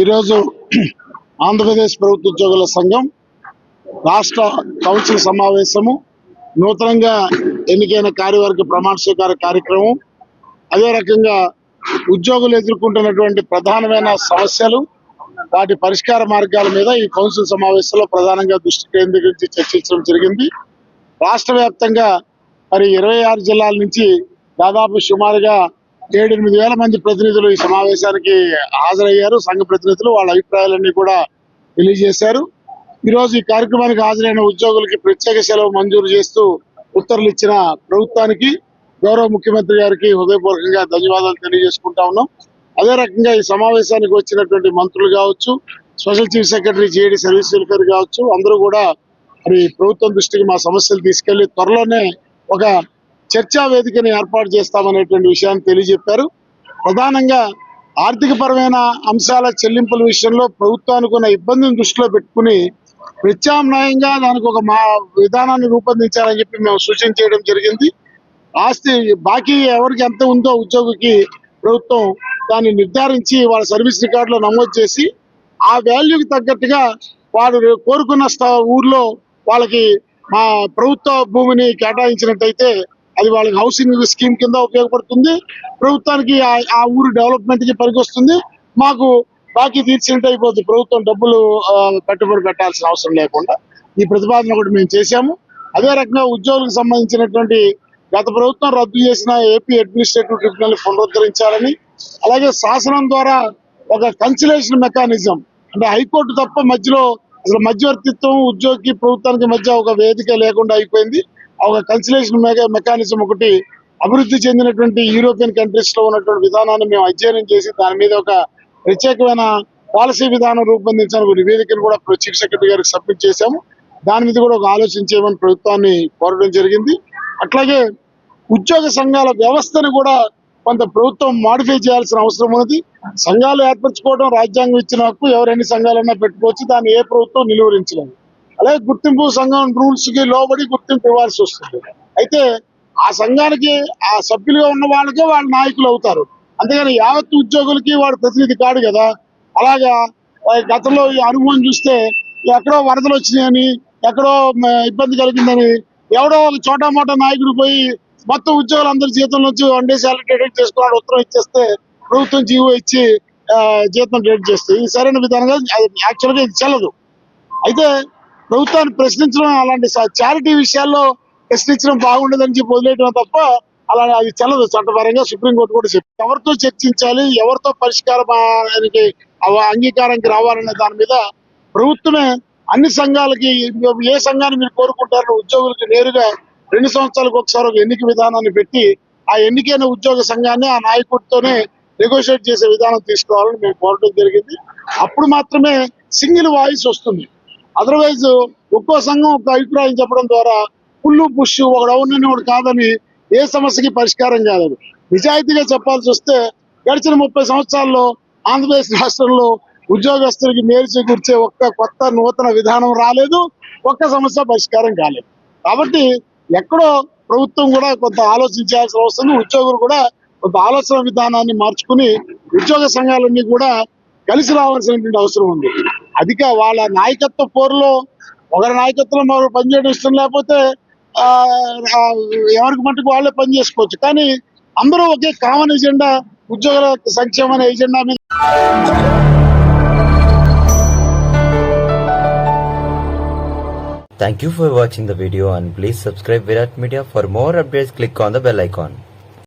ఈరోజు ఆంధ్రప్రదేశ్ ప్రభుత్వ ఉద్యోగుల సంఘం రాష్ట్ర కౌన్సిల్ సమావేశము నూతనంగా ఎన్నికైన కార్యవర్గ ప్రమాణ స్వీకార కార్యక్రమం అదే రకంగా ఉద్యోగులు ఎదుర్కొంటున్నటువంటి ప్రధానమైన సమస్యలు వాటి పరిష్కార మార్గాల మీద ఈ కౌన్సిల్ సమావేశంలో ప్రధానంగా దృష్టి కేంద్రీకరించి చర్చించడం జరిగింది. రాష్ట్ర వ్యాప్తంగా మరి ఇరవై ఆరు జిల్లాల నుంచి దాదాపు సుమారుగా ఏడెనిమిది వేల మంది ప్రతినిధులు ఈ సమావేశానికి హాజరయ్యారు. సంఘ ప్రతినిధులు వాళ్ళ అభిప్రాయాలన్నీ కూడా తెలియజేశారు. ఈరోజు ఈ కార్యక్రమానికి హాజరైన ఉద్యోగులకి ప్రత్యేక సెలవు మంజూరు చేస్తూ ఉత్తర్వులు ఇచ్చిన ప్రభుత్వానికి గౌరవ ముఖ్యమంత్రి గారికి హృదయపూర్వకంగా ధన్యవాదాలు తెలియజేసుకుంటా ఉన్నాం. అదే రకంగా ఈ సమావేశానికి వచ్చినటువంటి మంత్రులు కావచ్చు special chief secretary JD service welfare కావచ్చు అందరూ కూడా మరి ప్రభుత్వం దృష్టికి మా సమస్యలు తీసుకెళ్ళి త్వరలోనే ఒక చర్చా వేదికను ఏర్పాటు చేస్తామనేటువంటి విషయాన్ని తెలియజెప్పారు. ప్రధానంగా ఆర్థికపరమైన అంశాల చెల్లింపుల విషయంలో ప్రభుత్వానికి ఉన్న ఇబ్బందిని దృష్టిలో పెట్టుకుని ప్రత్యామ్నాయంగా దానికి ఒక మా విధానాన్ని రూపొందించాలని చెప్పి మేము సూచన చేయడం జరిగింది. ఆస్తి బాకీ ఎవరికి ఎంత ఉందో ఉద్యోగికి ప్రభుత్వం దాన్ని నిర్ధారించి వాళ్ళ సర్వీస్ రికార్డులో నమోదు చేసి ఆ వాల్యూకి తగ్గట్టుగా వాడు కోరుకున్న స్థ- ఊర్లో వాళ్ళకి మా ప్రభుత్వ భూమిని కేటాయించినట్టయితే అది వాళ్ళకి హౌసింగ్ స్కీమ్ కింద ఉపయోగపడుతుంది. ప్రభుత్వానికి ఆ- ఊరు డెవలప్మెంట్కి పనికొస్తుంది. మాకు బాకీ తీర్చినట్టు అయిపోతుంది. ప్రభుత్వం డబ్బులు పెట్టుబడి పెట్టాల్సిన అవసరం లేకుండా ఈ ప్రతిపాదన ఒకటి మేము చేశాము. అదే రకంగా ఉద్యోగులకు సంబంధించినటువంటి గత ప్రభుత్వం రద్దు చేసిన ఏపీ అడ్మినిస్ట్రేటివ్ ట్రిబ్యునల్ పునరుద్ధరించాలని అలాగే శాసనం ద్వారా ఒక కన్సిలేషన్ మెకానిజం అంటే హైకోర్టు తప్ప మధ్యలో అసలు మధ్యవర్తిత్వం ఉద్యోగికి ప్రభుత్వానికి మధ్య ఒక వేదిక లేకుండా అయిపోయింది. ఒక కన్సిలేషన్ మెకానిజం ఒకటి అభివృద్ధి చెందినటువంటి యూరోపియన్ కంట్రీస్లో ఉన్నటువంటి విధానాన్ని మేము అధ్యయనం చేసి దాని మీద ఒక ప్రత్యేకమైన పాలసీ విధానం రూపొందించడానికి ఒక నివేదికను కూడా చీఫ్ సెక్రటరీ గారికి సబ్మిట్ చేశాము. దాని మీద కూడా ఒక ఆలోచన చేయమని ప్రభుత్వాన్ని కోరడం జరిగింది. అట్లాగే ఉద్యోగ సంఘాల వ్యవస్థను కూడా కొంత ప్రభుత్వం మాడిఫై చేయాల్సిన అవసరం ఉన్నది. సంఘాలు ఏర్పరచుకోవడం రాజ్యాంగం ఇచ్చిన హక్కు ఎవరెన్ని సంఘాలన్నా పెట్టుకోవచ్చు. దాన్ని ఏ ప్రభుత్వం నిలువరించలేదు. అలాగే గుర్తింపు సంఘం రూల్స్కి లోబడి గుర్తింపు ఇవ్వాల్సి వస్తుంది. అయితే ఆ సంఘానికి ఆ సభ్యులుగా ఉన్న వాళ్ళకే వాళ్ళు నాయకులు అవుతారు. అంతేగాని యావత్ ఉద్యోగులకి వాడు ప్రతినిధి కాడు కదా. అలాగా గతంలో ఈ అనుభవం చూస్తే ఎక్కడో వరదలు వచ్చినాయని ఎక్కడో ఇబ్బంది కలిగిందని ఎవడో ఒక చోట మోట నాయకుడు పోయి మొత్తం ఉద్యోగులు అందరి జీతం నుంచి వన్ డే శాలరీ క్రెడిట్ చేసుకున్నాడు ఉత్తరం ఇచ్చేస్తే ప్రభుత్వం జీవో ఇచ్చి జీతం క్రెడిట్ చేస్తే. ఇది సరైన విధానంగా యాక్చువల్గా ఇది చెల్లదు. అయితే ప్రభుత్వాన్ని ప్రశ్నించడం అలాంటి చారిటీ విషయాల్లో ప్రశ్నించడం బాగుండదని చెప్పి వదిలేయడం తప్ప అలా అది చల్లదు. చట్టపరంగా సుప్రీంకోర్టు కూడా చెప్పింది ఎవరితో చర్చించాలి ఎవరితో పరిష్కారానికి అంగీకారానికి రావాలనే దాని మీద ప్రభుత్వమే అన్ని సంఘాలకి ఏ సంఘాన్ని మీరు కోరుకుంటారో ఉద్యోగులకి నేరుగా రెండు సంవత్సరాలకు ఒకసారి ఒక ఎన్నిక విధానాన్ని పెట్టి ఆ ఎన్నికైన ఉద్యోగ సంఘాన్ని ఆ నాయకుడితోనే నెగోషియేట్ చేసే విధానం తీసుకోవాలని మేము కోరడం జరిగింది. అప్పుడు మాత్రమే సింగిల్ వాయిస్ వస్తుంది. అదర్వైజ్ ఒక్కో సంఘం ఒక అభిప్రాయం చెప్పడం ద్వారా పుల్లు పుష్ ఒకడు అవునని ఒకడు కాదని ఏ సమస్యకి పరిష్కారం కాదు నిజాయితీగా చెప్పాల్సి వస్తే గడిచిన ముప్పై సంవత్సరాల్లో ఆంధ్రప్రదేశ్ రాష్ట్రంలో ఉద్యోగస్తులకి మేలు చేకూర్చే ఒక్క కొత్త నూతన విధానం రాలేదు ఒక్క సమస్య పరిష్కారం కాలేదు. కాబట్టి ఎక్కడో ప్రభుత్వం కూడా కొంత ఆలోచించాల్సిన అవసరం ఉద్యోగులు కూడా కొంత ఆలోచన విధానాన్ని మార్చుకుని ఉద్యోగ సంఘాలన్నీ కూడా కలిసి రావాల్సినటువంటి అవసరం ఉంది. అధిక వాళ్ళ నాయకత్వ పోరులో ఒకరి నాయకత్వంలో మరో పనిచేయడం ఇష్టం లేకపోతే ఎవరికి మట్టుకు వాళ్ళే పని చేసుకోవచ్చు కానీ అందరూ ఒకే కామన్ ఎజెండా ఉద్యోగుల సంక్షేమ ఎజెండా మీద Thank you for watching the video and please subscribe Virat Media for more updates click on the bell icon.